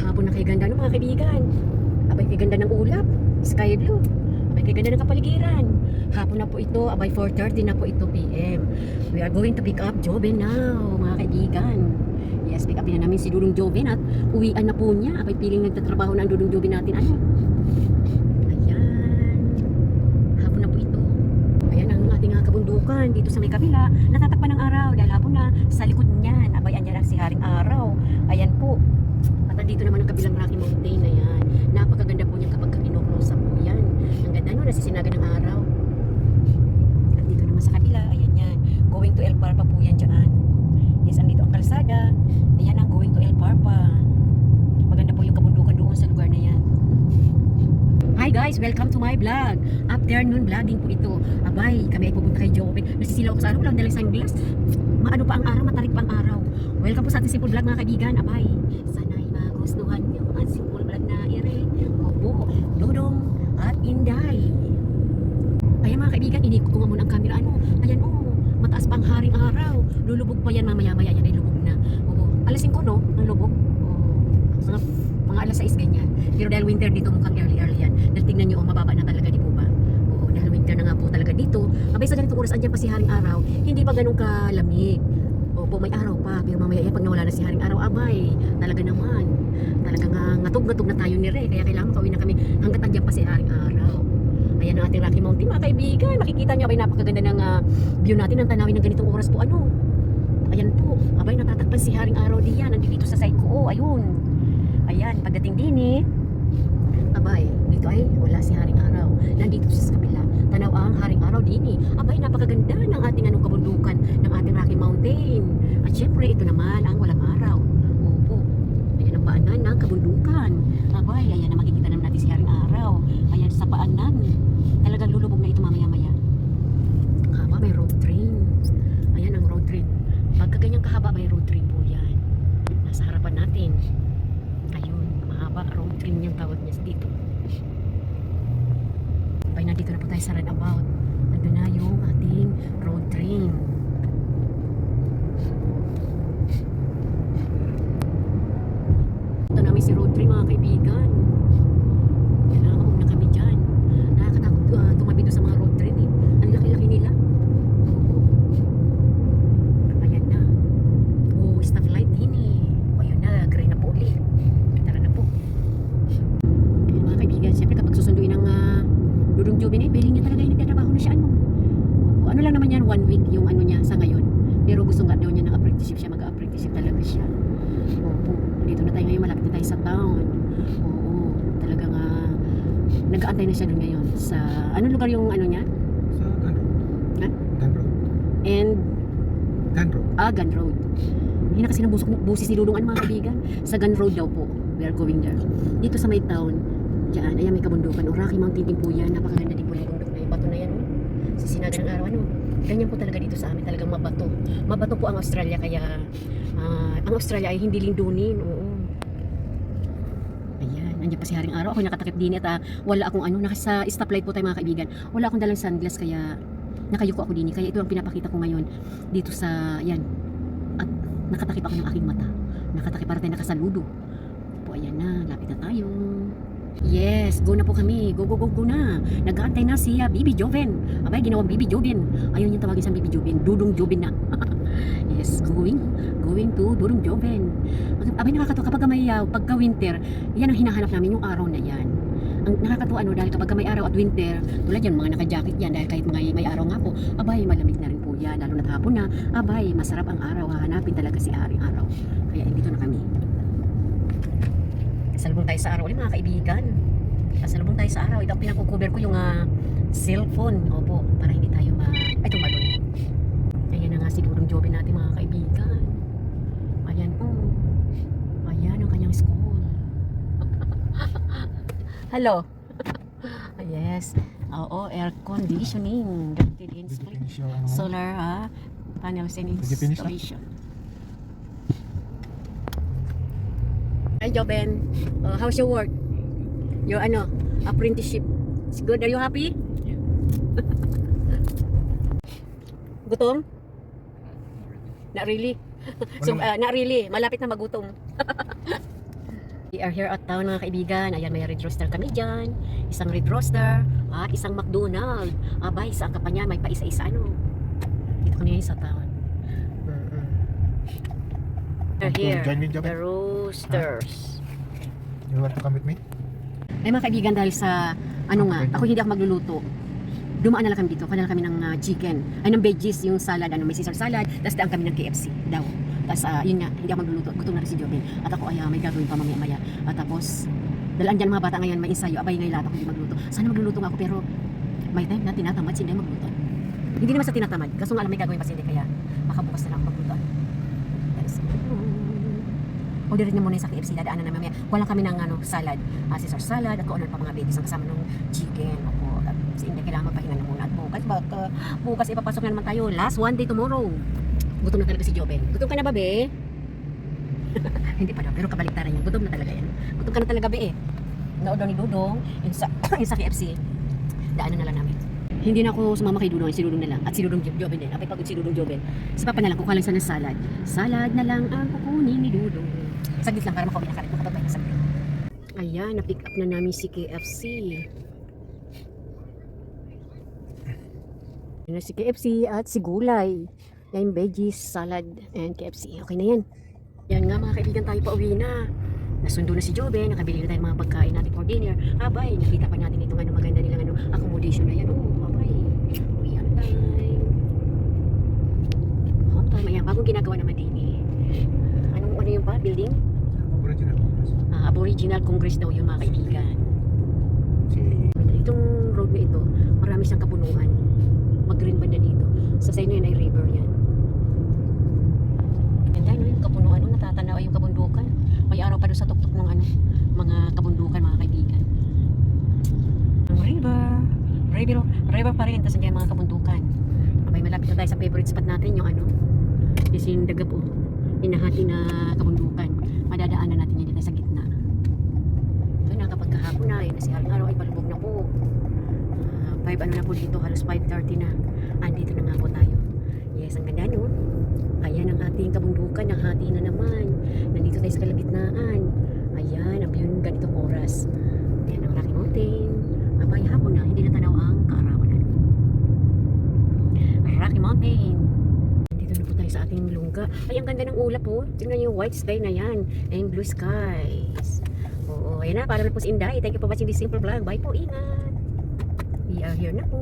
Hapon na kay ganda ng mga kaibigan. Abay kay ganda ng ulap. Sky blue. Abay kay ganda ng kapaligiran. Hapon na po ito. Abay 4.30 na po ito PM. We are going to pick up Joven now, mga kaibigan. Yes, pick upin na namin si Dudong Joven at uwian na po niya. Abay piling nagtatrabaho na ang Dudong Joven natin. Ano? Kabundukan dito sa may kabila. Natatakpan ng araw dahil hapon na sa likod niyan. Abay, andyan ang si Haring Araw. Ayan po. At nandito naman ang kabilang Rocky Mountain. Ayan. Napakaganda po niyan kapag kinoclose up po yan. Ang ganda no, nasisinagan ng araw. At dito naman sa kabila, ayan yan. Going to El Parpa po yan dyan. Yes, andito ang kalsada. Ayan ang going to El Parpa. Maganda po yung kabundukan doon sa lugar na yan. Hi guys, welcome to my vlog. Afternoon vlogging po ito. Abay, kami ay pupunta kay Joven. Nasisilaw ko sa araw, walang dalang sunglass. Maano pa ang araw, matarik pa ang araw. Welcome po sa ating simple vlog mga kaibigan. Abay, sana'y magustuhan niyo ang simple vlog na ire. Opo, Dodong at Inday. Ayan mga kaibigan, inikot ko nga muna ang camera. Ano, ayan oh, mataas pa ang haring araw. Lulubog pa yan mamaya maya. Yan ay lubog na. Oo, alas 5 no, ang lubog. Oo, mga, mga alas 6 ganyan. Pero dahil winter dito mukhang early tingnan nyo, oh, mababa na talaga di po ba? Oo, dahil winter na nga po talaga dito. Abay sa ganitong oras, andyan pa si haring araw. Hindi pa ganun kalamig. Opo, may araw pa. Pero mamaya yan, pag nawala na si haring araw, abay, talaga naman. Talaga nga, ngatog-ngatog na tayo ni Re. Kaya kailangan makauwi na kami hanggat andyan pa si haring araw. Ayan ang ating Rocky Mountain, mga kaibigan. Makikita nyo, abay, napakaganda ng ah, view natin ng tanawin ng ganitong oras po. Ano? Ayan po. Abay, natatakpan si haring araw diyan. Nandito sa side ko. Oh, ayun. Ayan, pagdating din eh. Abay, dito ay wala si Haring Araw. Nandito siya sa kabila. Tanaw ang Haring Araw din eh. Abay, napakaganda ng ating anong kabundukan ng ating Rocky Mountain. At syempre, ito naman ang walang araw. Opo. Ayan ang paanan ng kabundukan. Abay, ayan na makikita naman natin si Haring Araw. Ayan sa paanan. Talagang lulubog na ito mamaya-maya. Haba, may road train. Ayan ang road train. Pagka ganyang kahaba, may road train po yan. Nasa harapan natin. Ayun, mahaba road train yung tawag niya dito. Nandito na po tayo sa roundabout. Nandun na yung ating road train. Ito namin si road train mga kaibigan. Yan na, mauna kami dyan. Nakakatakot uh, tumabi doon sa mga road train eh. Ang laki-laki nila. Ayan na. Oh, stop light din eh. O yun na, green na po ulit. Tara na po. Ayan, mga kaibigan, siyempre kapag susunduin ng uh, Eh, billing niya talaga yung nagtatrabaho na siya. Ano? Ano lang naman yan, one week yung ano niya sa ngayon. Pero gusto nga daw niya ng apprenticeship siya, mag-apprenticeship talaga siya. Opo, dito na tayo ngayon, malapit na tayo sa town. Oo, talaga nga, nag-aantay na siya doon ngayon. Sa, anong lugar yung ano niya? Sa Gun Road. Ha? Gun Road. And, Gun Road. ah, Gun Road. Hindi na kasi ng busok, busis ni Dudong, ano mga kaibigan? Sa Gun Road daw po. We are going there. Dito sa may town, Diyan, ayan may kabundukan. O Rocky Mountain din po yan. Napakaganda din po ng bundok na yung bato na yan. Oh. Sa sinaga ng araw, ano? Ganyan po talaga dito sa amin. Talagang mabato. Mabato po ang Australia kaya ah, ang Australia ay hindi lindunin. Oo. Ayan, nandiyan pa si Haring Araw. Ako nakatakip din at ah, wala akong ano, naka sa stoplight po tayo mga kaibigan. Wala akong dalang sunglass kaya nakayuko ako din. Kaya ito ang pinapakita ko ngayon dito sa, yan. At nakatakip ako ng aking mata. Nakatakip para tayo nakasaludo. Po, ayan na. Lapit na tayo. Yes, go na po kami. Go, go, go, go na. Nag-aantay na si uh, Bibi Joven. Abay, ginawang Bibi Joven. Ayun yung tawagin sa Bibi Joven. Dudong Joven na. yes, going. Going to Dudong Joven. Abay, nakakatawa kapag may uh, pagka-winter, yan ang hinahanap namin yung araw na yan. Ang nakakatuwa ano, dahil kapag may araw at winter, tulad yan, mga naka-jacket yan, dahil kahit mga may araw nga po, abay, malamig na rin po yan. Lalo na hapon na, abay, masarap ang araw. Hahanapin talaga si Aring Araw. Kaya dito na kami. Kasalubong tayo sa araw ulit mga kaibigan. Kasalubong tayo sa araw. Ito ang pinako-cover ko yung ah, cellphone. Opo, para hindi tayo ma... Ay, tumalon. Ayan na nga sigurong jobe natin mga kaibigan. Ayan po. Ayan ang kanyang school. Hello. yes. Oo, air conditioning. Ducted in Did you split. ano? Solar ah, panels and installation. Hi Joben, uh, how's your work? Your ano, apprenticeship. It's good. Are you happy? Gutom? Not really. so, uh, not really. Malapit na magutom. We are here at town mga kaibigan. Ayan, may red roaster kami dyan. Isang red roaster at isang McDonald. Abay, saan ka pa niyan? May pa isa-isa ano. Dito kami sa town. Mm-mm. We're here. Join me, Jobin. The roasters. You want to come with me? Ay mga kaibigan dahil sa ano nga, ako hindi ako magluluto. Dumaan na lang kami dito, kanya kami ng ah, chicken, ay ng veggies, yung salad, ano, may Caesar salad, tapos daan kami ng KFC daw. Tapos ah, yun nga, hindi ako magluluto, gutom na rin si Jobin. At ako ay ah, may gagawin pa mamaya-maya. At tapos, dalaan dyan mga bata ngayon, may ensayo, abay ngayon lahat ako hindi magluto. Sana magluluto nga ako pero may time na tinatamad, hindi magluto. Hindi naman sa tinatamad, kaso nga alam may gagawin pa sila kaya makabukas na lang ako magluto. That's orderin niyo muna sa KFC, dadaanan na mamaya. Wala kami ng ano, salad, uh, Caesar salad, at kung ano pa mga babies ang kasama ng chicken. Opo, at Inday kailangan magpahinga na muna. At bukas, baka, bukas ipapasok na naman tayo. Last one day tomorrow. Gutom na talaga si Joben. Gutom ka na ba, be? Hindi pa daw, pero kabaliktaran yan. Gutom na talaga yan. Gutom ka na talaga, be eh. Naodaw ni Dudong, yung sa, yung sa KFC. Daanan na lang namin. Hindi na ako sumama kay Dudong, si Dudong na lang. At si Dudong Jo- Joben din. Apay pagod si Dudong Joben. Si Papa na lang, kukuha ng salad. Salad na lang ang kukunin ni Dudong. Saglit lang para makauwi na kalit. Makapagpay na saglit. Ayan, na-pick up na namin si KFC. Yan na si KFC at si Gulay. Yan, veggies, salad, and KFC. Okay na yan. Yan nga mga kaibigan tayo pa uwi na. Nasundo na si Jobe, nakabili na tayo ng mga pagkain natin for dinner. Abay, nakita pa natin itong ano, maganda nilang ano, accommodation na yan. Oh, abay, uwian time. Home time, ayan, bagong ginagawa naman din eh. Anong ano yung pa, building? Original Congress. Ah, Aboriginal Congress daw yung mga kaibigan. Si Itong road na ito, marami siyang kapunuan. Mag-green banda dito. Sa side na yun ay river yan. Ganda no, yung kapunuan, no, natatanaw yung kabundukan. May araw pa doon sa tuktok ng ano, mga kabundukan, mga kaibigan. Ang river. River, river pa rin, tapos nandiyan mga kabundukan. Abay, malapit na tayo sa favorite spot natin, yung ano, yung Dagap, oh. Inahati na kabundukan. Madadaanan natin yan dito sa gitna. Ito na kapag kahapon na, yun na si Haring Araw ay palubog na po. Ah, 5 ano na po dito, halos 5.30 na. Andito na nga po tayo. Yes, ang ganda no? Ayan ang ating kabundukan, nahati na naman. Nandito tayo sa kalagitnaan. Ayan, ang view ng ganitong oras. Ayan ang Rocky Mountain. Abay, hapon na, hindi natanaw ang kaarawanan. Rocky Mountain. Dito na po tayo lungga. Ay, ang ganda ng ulap po. Tingnan niyo yung white sky na yan. And blue skies. Oo, ayan na. Para na po si Inday. Thank you for watching this simple vlog. Bye po. Ingat. We are here na po.